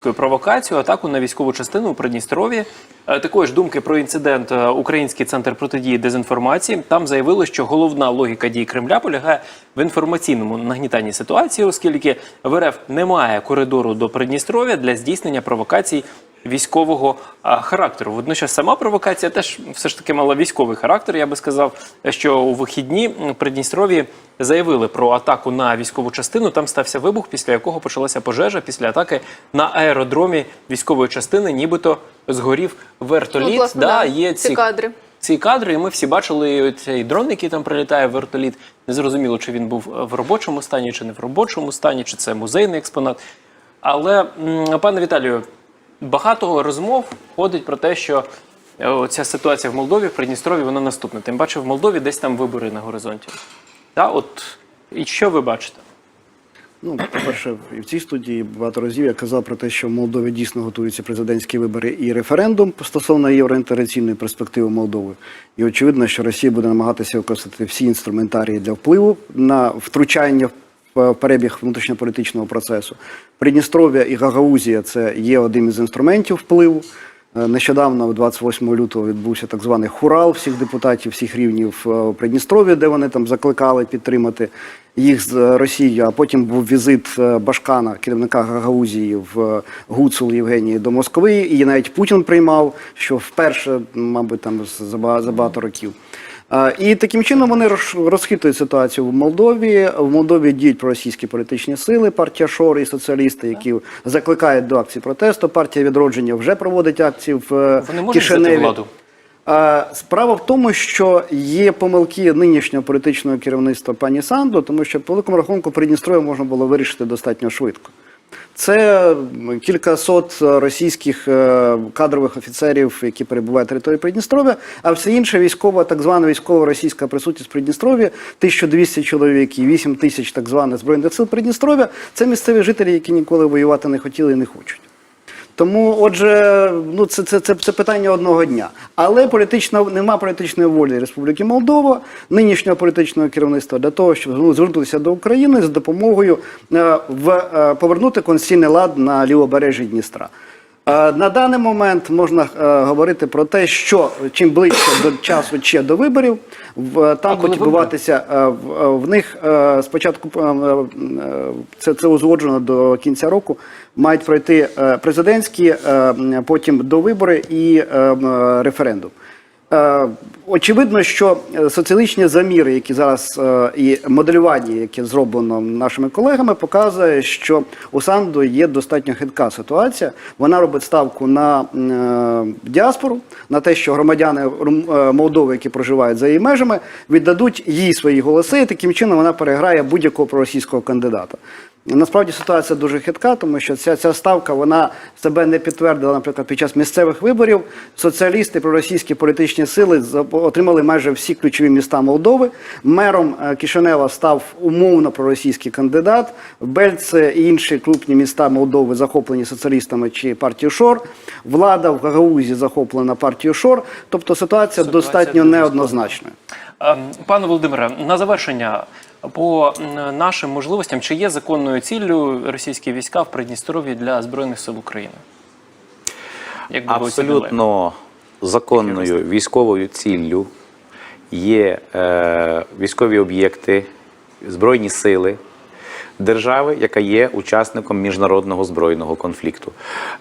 провокацію, атаку на військову частину у Придністрові. Також думки про інцидент е, Український центр протидії дезінформації. Там заявили, що головна логіка дій Кремля полягає в інформаційному нагнітанні ситуації, оскільки в РФ немає коридору до Придністров'я для здійснення провокацій військового характеру. Водночас сама провокація теж все ж таки мала військовий характер. Я би сказав, що у вихідні Придністров'ї заявили про атаку на військову частину. Там стався вибух, після якого почалася пожежа. Після атаки на аеродромі військової частини, нібито згорів вертоліт. Ну, власне, да, да, є ці кадри. ці кадри, і ми всі бачили цей дрон, який там прилітає в вертоліт. Незрозуміло, чи він був в робочому стані, чи не в робочому стані, чи це музейний експонат. Але, пане Віталію, багато розмов ходить про те, що е, ця ситуація в Молдові, в Придністрові, вона наступна. Тим паче в Молдові десь там вибори на горизонті. Та, от, і що ви бачите? Ну, по-перше, і в цій студії багато разів я казав про те, що в Молдові дійсно готуються президентські вибори і референдум стосовно євроінтеграційної перспективи Молдови. І очевидно, що Росія буде намагатися використати всі інструментарії для впливу на втручання в перебіг внутрішньополітичного процесу. Придністров'я і Гагаузія це є одним із інструментів впливу. Е, Нещодавно, 28 лютого, відбувся так званий хурал всіх депутатів всіх рівнів е, Придністров'я, де вони там закликали підтримати їх з Росією. А потім був візит е, Башкана, керівника Гагаузії в е, Гуцул Євгенії до Москви. І навіть Путін приймав, що вперше, мабуть, там за багато років. І таким чином вони роз- розхитують ситуацію в Молдові. В Молдові діють проросійські політичні сили, партія Шор і соціалісти, які закликають до акцій протесту. Партія відродження вже проводить акції в е, Вони можуть взяти Кишиневі. владу? Справа в тому, що є помилки нинішнього політичного керівництва пані Санду, тому що по великому рахунку Придністров'я можна було вирішити достатньо швидко. Це кількасот російських е, кадрових офіцерів, які перебувають на території Придністров'я, а все інше військова, так звана військова російська присутність в Придністров'ї, 1200 чоловік і 8 тисяч так званих збройних сил Придністров'я. Це місцеві жителі, які ніколи воювати не хотіли і не хочуть. Тому, отже, ну це, це, це, це питання одного дня. Але політична нема політичної волі Республіки Молдова, нинішнього політичного керівництва для того, щоб ну, звернутися до України з допомогою е, в е, повернути конституційний лад на лівобережжі Дністра. Е, На даний момент можна е, говорити про те, що чим ближче до часу ще до виборів, в, там будуть відбуватися е, в, е, них е, спочатку е, е, це, це узгоджено до кінця року. Мають пройти е, президентські, е, потім до вибори і е, е, референдум. Очевидно, що е, соціологічні заміри, які зараз е, і моделювання, яке зроблено нашими колегами, показує, що у Санду є достатньо хитка ситуація. Вона робить ставку на е, діаспору, на те, що громадяни Молдови, які проживають за її межами, віддадуть їй свої голоси. і Таким чином вона переграє будь-якого проросійського кандидата. Насправді ситуація дуже хитка, тому що ця, ця ставка вона себе не підтвердила, наприклад, під час місцевих виборів. Соціалісти, проросійські політичні сили отримали майже всі ключові міста Молдови. Мером е, Кишинева став умовно проросійський кандидат. Бельце і інші крупні міста Молдови захоплені соціалістами чи партією Шор. Влада в Гагаузі захоплена партією Шор. Тобто ситуація, Ситуація достатньо неоднозначна. Ем, Пане Володимире, на завершення по нашим можливостям, чи є законною ціллю російські війська в Придністров'ї для збройних сил України? Як? Абсолютно законною військовою ціллю є е, військові об'єкти, збройні сили держави, яка є учасником міжнародного збройного конфлікту.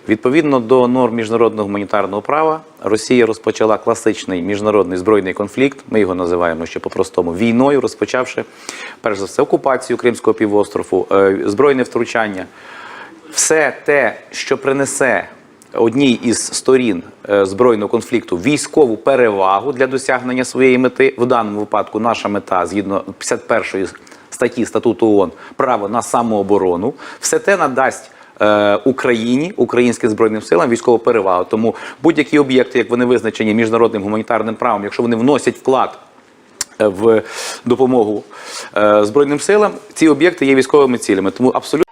Відповідно до норм міжнародного гуманітарного права, Росія розпочала класичний міжнародний збройний конфлікт. Ми його називаємо ще по-простому війною, розпочавши перш за все окупацію Кримського півострову, е, збройне втручання. Все те, що принесе одній із сторін е, збройного конфлікту військову перевагу для досягнення своєї мети, в даному випадку наша мета згідно 51 статті статуту ООН право на самооборону, все те надасть. е, Україні, українським збройним силам військову перевагу. Тому будь-які об'єкти, як вони визначені міжнародним гуманітарним правом, якщо вони вносять вклад е, в допомогу збройним силам, ці об'єкти є військовими цілями. Тому абсолютно.